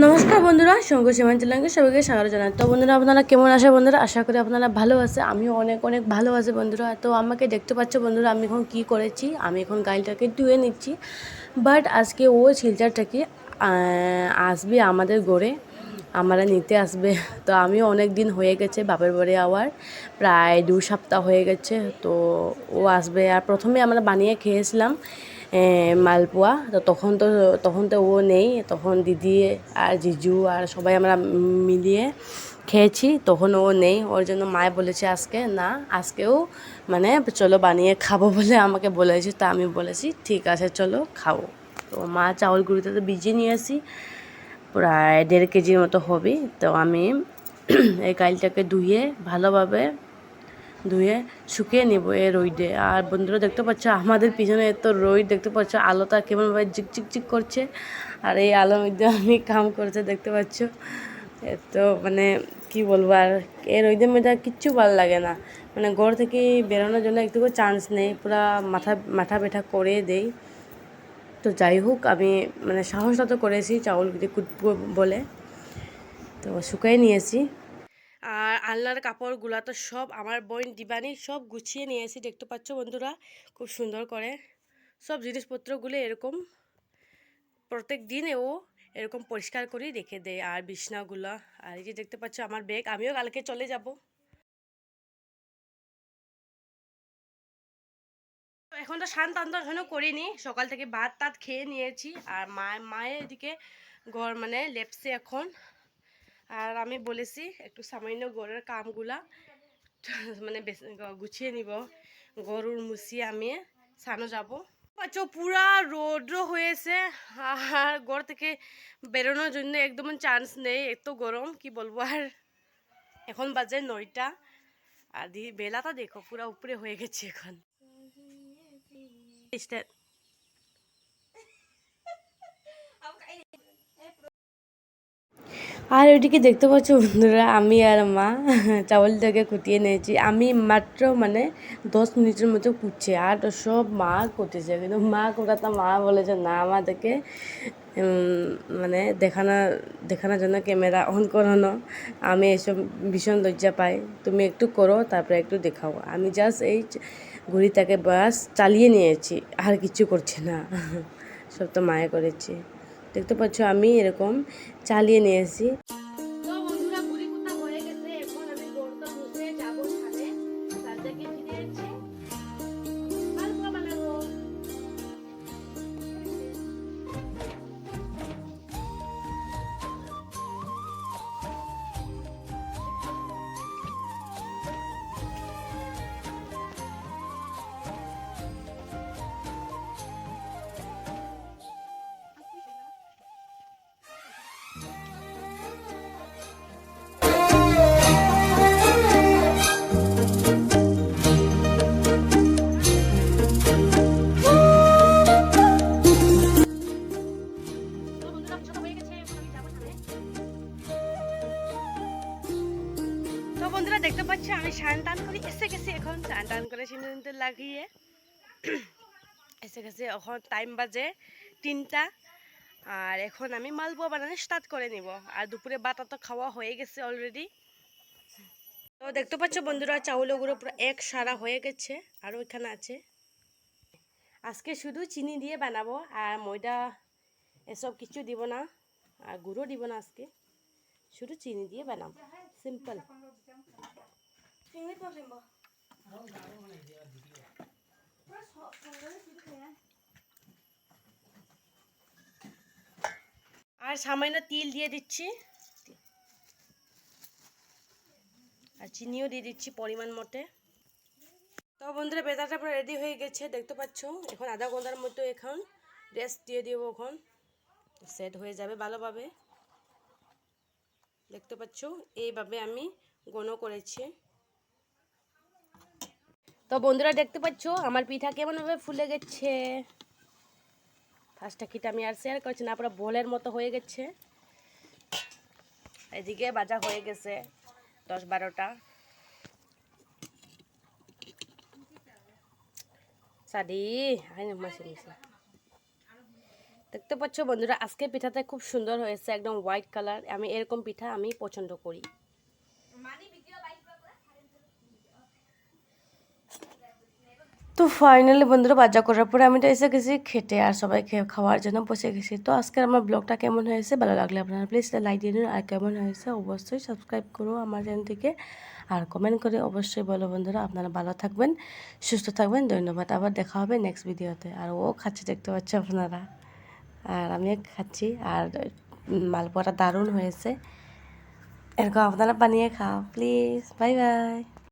নমস্কার বন্ধুরা শঙ্কু সীমাঞ্চলাঙ্গে সবাইকে স্বাগত জানাই। তো বন্ধুরা, আপনারা কেমন আছে বন্ধুরা? আশা করি আপনারা ভালো আছে, আমিও অনেক অনেক ভালো আছি বন্ধুরা। তো আমাকে দেখতে পাচ্ছ বন্ধুরা, আমি এখন কি করেছি, আমি এখন গাড়িটাকে ধুয়ে নিচ্ছি। বাট আজকে ও শিলচারটাকে আসবে আমাদের গড়ে আমরা নিতে আসবে। তো আমিও অনেক দিন হয়ে গেছে, বাপের বাড়ি আওয়ার, প্রায় দু সপ্তাহ হয়ে গেছে। তো ও আসবে, আর প্রথমে আমরা বানিয়ে খেয়েছিলাম। মালপোয়া। তো তখন তো তখন তো ও নেই। তখন দিদি আর জিজু আর সবাই আমরা মিলিয়ে খেয়েছি। তখন ও নেই। ওর জন্য মায়ে বলেছে আজকে, না, আজকেও মানে চলো বানিয়ে খাব বলে আমাকে বলেছে। তা আমি বলেছি, ঠিক আছে, চলো খাব তো মা চাউল গুঁড়িতে তো ভিজিয়ে নিয়ে আসি। প্রায় দেড় কেজির মতো হবে। তো আমি এই কাইলটাকে ধুয়ে ভালোভাবে ধুয়ে শুকিয়ে নেব এই রোদে আর বন্ধুরা দেখতে পাচ্ছ, আমাদের পিছনে এত রোদ দেখতে পাচ্ছ, আলোটা কেমনভাবে ঝিক ঝিক ঝিক করছে। আর এই আলোর মধ্যে আমি কাম করছে, দেখতে পাচ্ছ। এত মানে কি বলব, আর এই রোদের মধ্যে কিচ্ছু ভালো লাগে না। মানে ঘর থেকে বেরোনোর জন্য একটুকু চান্স নেই, পুরা মাথা মাথা ব্যথা করে দেই। তো যাই হোক, আমি মানে সাহসটা তো করেছি, চাউল বলে। তো শুকাই নিয়েছি। আর আলনার কাপড়গুলা তো সব আমার বোন দিবানি সব গুছিয়ে নিয়ে নিয়েছি দেখতে পাচ্ছ বন্ধুরা, খুব সুন্দর করে। সব জিনিসপত্রগুলো এরকম প্রত্যেক দিন ও এরকম পরিষ্কার করেই রেখে দেয়, আর বিছনাগুলা। আর এই যে দেখতে পাচ্ছ আমার ব্যাগ, আমিও কালকে চলে যাব। এখন তো শান্ত আন্ত এখনও করিনি, সকাল থেকে ভাত টাত খেয়ে নিয়েছি। আর মা মায়ের এদিকে ঘর মানে লেপসে এখন। আর আমি বলেছি একটু সামান্য ঘরের কামগুলা মানে গুছিয়ে নিব। গরুর মুছিয়ে আমি সানো যাব। পাচ্ছ পুরা রৌদ্র হয়েছে। আর ঘর থেকে বেরোনোর জন্য একদম চান্স নেই এত গরম কি বলব? আর এখন বাজে নয়টা। আর বেলাটা দেখো পুরা উপরে হয়ে গেছে এখন। আর ওইদিকে দেখতে পাচ্ছ বন্ধুরা, আমি আর মা চাউলটাকে কুটিয়ে নিয়েছি। আমি মাত্র মানে দশ মিনিটের মতো কুটছে আর সব মা কুটেছে কিন্তু মা কোটাতে মা বলেছে, না, আমাদেরকে মানে দেখানো, দেখানোর জন্য ক্যামেরা অন করানো। আমি এসব ভীষণ লজ্জা পাই। তুমি একটু করো, তারপরে একটু দেখাও। আমি জাস্ট এই ঘড়িটাকে বাস চালিয়ে নিয়েছি, আর কিছু করছে না। সব তো মায়ে করেছে। দেখতে পাচ্ছ আমি এরকম চালিয়ে নিয়েছি বন্ধুরা দেখতে পাচ্ছি, আমি স্নান টান করে। এসে গেছি এখন স্নান টান করে সিঁদুর লাগিয়ে। এসে গেছে এখন টাইম বাজে তিনটা। আর এখন আমি মালপোয়া বানানো স্টার্ট করে নিব। আর দুপুরে বাতা তো খাওয়া হয়ে গেছে অলরেডি তো দেখতে পাচ্ছ বন্ধুরা, চাউলগুলো পুরো এক সারা হয়ে গেছে, আর ওইখানে আছে। আজকে শুধু চিনি দিয়ে বানাবো, আর ময়দা এসব কিছু দিব না, আর গুঁড়ো দিব না আজকে। শুধু চিনি দিয়ে বানাবো। সিম্পল আর সামান্য তিল দিয়ে দিচ্ছি। আর চিনিও দিয়ে দিচ্ছি পরিমাণ মতে। তো বন্ধুরা, বেদাটা পুরো রেডি হয়ে গেছে, দেখতে পাচ্ছ? এখন আধা ঘণ্টার মতো এখন রেস্ট দিয়ে দিব এখন। সেট হয়ে যাবে ভালোভাবে। দেখতে পাচ্ছ? এইভাবে আমি গণ করেছি। তো বন্ধুরা দেখতে পাচ্ছ? আমার পিঠা কেমনভাবে ফুলে গেছে। ফার্স্টটা কিটা আমি আর শেয়ার করছি না, পুরো বলের মতো হয়ে গেছে। এদিকে বাজা হয়ে গেছে দশ বারোটা। সাদি আই মাসে দেখতে পাচ্ছ বন্ধুরা আজকে পিঠাটা খুব সুন্দর হয়েছে, একদম হোয়াইট কালার আমি এরকম পিঠা আমি পছন্দ করি। তো ফাইনালি বন্ধুরা, বাজা করার পরে আমি তো এসে গেছি খেতে, আর সবাই খেয়ে খাওয়ার জন্য বসে গেছি। তো আজকের আমার ব্লগটা কেমন হয়েছে, ভালো লাগলে আপনারা প্লিজ লাইক দিয়ে দিন। আর কেমন হয়েছে, অবশ্যই সাবস্ক্রাইব করো আমার চ্যানেল থেকে। আর কমেন্ট করে অবশ্যই বলো বন্ধুরা, আপনারা ভালো থাকবেন, সুস্থ থাকবেন। ধন্যবাদ, আবার দেখা হবে নেক্সট ভিডিওতে আর ও খাচ্ছে, দেখতে পাচ্ছে আপনারা। আর আমিও খাচ্ছি। আর মালপোয়াটা দারুণ হয়েছে। এরকম আপনারা বানিয়ে খাও প্লিজ বাই বাই